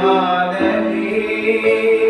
Hallelujah.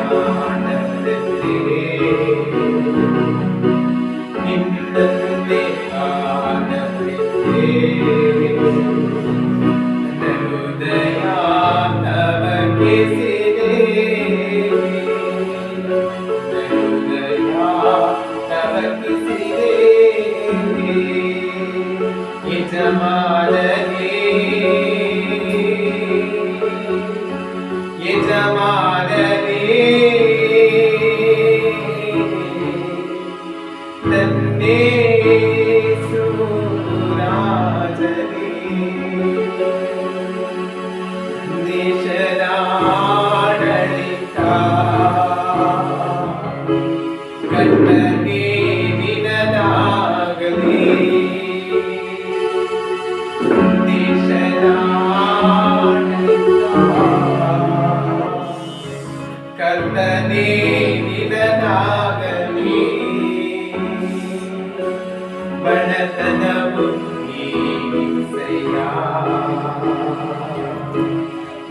വനവും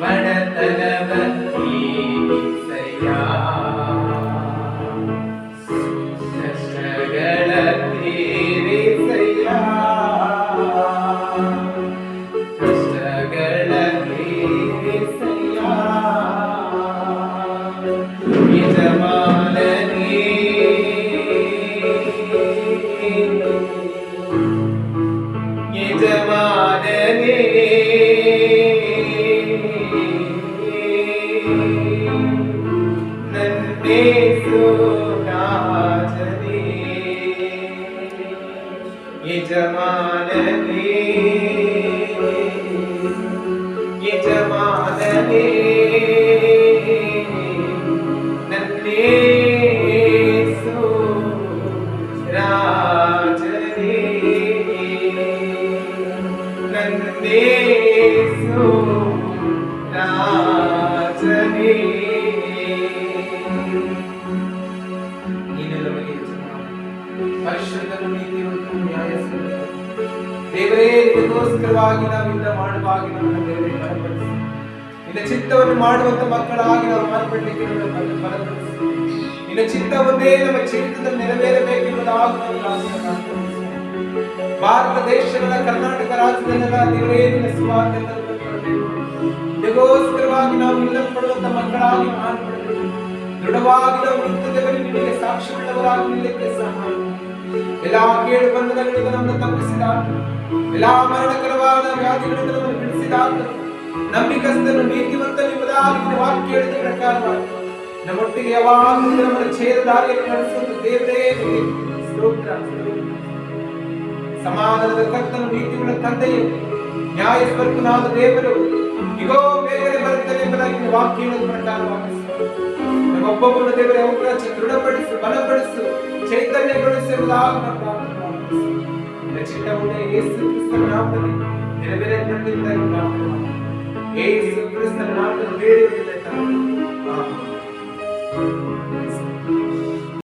വനതലവൻ Thank you. ಕಷ್ಟಗಳ ತೀರಿಸಯ್ಯ ಕಷ್ಟಗಳ ತೀರಿಸಯ್ಯ ಯಜಮಾನನೇ ಯಜಮಾನನೇ ನನ್ನೇಸು ರಾಜನೇ ಯಜಮಾನನೇ ಯಜಮಾನನೇ ಪರಿಶುದ್ಧನು. ದೇವರೇ, ನಿನಗೋಸ್ಕರವಾಗಿ ನಾವು ಯುದ್ಧ ಮಾಡುವಾಗಿ ನಮ್ಮನ್ನು ದೇವರೇ ಬಲಪಡಿಸಿ ಚಿತ್ತವನ್ನು ಮಾಡುವಂತ ಮಕ್ಕಳಾಗಿ ನಾವು ಮಾರ್ಪಡಲಿಕ್ಕೆ ಬಲಪಡಿಸಿ ನಿನ್ನ ಚಿತ್ತವನ್ನೇ ನಮ್ಮ ಜೀವಿತದಲ್ಲಿ ನೆರವೇರಬೇಕೆಂಬುದಾಗಿ ನಾವು. ಭಾರತ ದೇಶದ ಕರ್ನಾಟಕ ರಾಜ್ಯದಲ್ಲೆಲ್ಲ ತಲುಪಬೇಕು ನಿನಗೋಸ್ಕರವಾಗಿ ನಾವು ನಿಲ್ಲಲ್ಪಡುವಂತ ಮಕ್ಕಳಾಗಿ ಮಾರ್ಪಡಬೇಕು ದೃಢವಾಗಿ ನಾವು ನಿಂತಿದ್ದೇವೆ ನಿಮಗೆ ಸಾಕ್ಷಿಗಳವರಾಗಿ ನಿಲ್ಲಕ್ಕೆ ಸಹಾಯ. ಎಲ್ಲ ಕೇಳು ಬಂಧನಗಳಿಂದ ನಮ್ಮನ್ನು ತಪ್ಪಿಸಿದ ಎಲ್ಲ ಮರಣಕರವಾದ ವ್ಯಾಧಿಗಳಿಂದ ನಮ್ಮನ್ನು ಬಿಡಿಸಿದ ನಂಬಿಕಸ್ತನು ನೀತಿವಂತನು ಎಂಬುದಾಗಿ ವಾಕ್ಯ ಹೇಳಿದ ಪ್ರಕಾರ ನಮ್ಮೊಟ್ಟಿಗೆ ಯಾವಾಗಲೂ ನಮ್ಮನ್ನು ಛೇದ ದಾರಿಯನ್ನು ನಡೆಸುವುದು ದೇವರೇ ಸ್ತೋತ್ರ. ಸಮಾಧಾನದ ಕರ್ತನು ನೀತಿಗಳ ತಂದೆಯು ನ್ಯಾಯ ಸ್ವರ್ಗನಾದ ದೇವರು, ಇಗೋ ಬೇಗನೆ ಬರುತ್ತದೆ ಎಂಬುದಾಗಿ ನಿನ್ನ ವಾಕ್ಯ ಹೇಳಿದ ಪ್ರಕಾರವಾಗಿ ನಮ್ಮೊಬ್ಬೊಬ್ಬರ ದೇವರ ಅವುಗಳ ದೃಢಪಡಿಸು, ಬಲಪಡಿಸು, ಚೈತನ್ಯಗೊಳಿಸು ಎಂಬುದಾಗಿ ಚಿತ್ತವನ್ನೇ ಯೇಸು ಕ್ರಿಸ್ತನ ನಾಮದಲ್ಲಿ.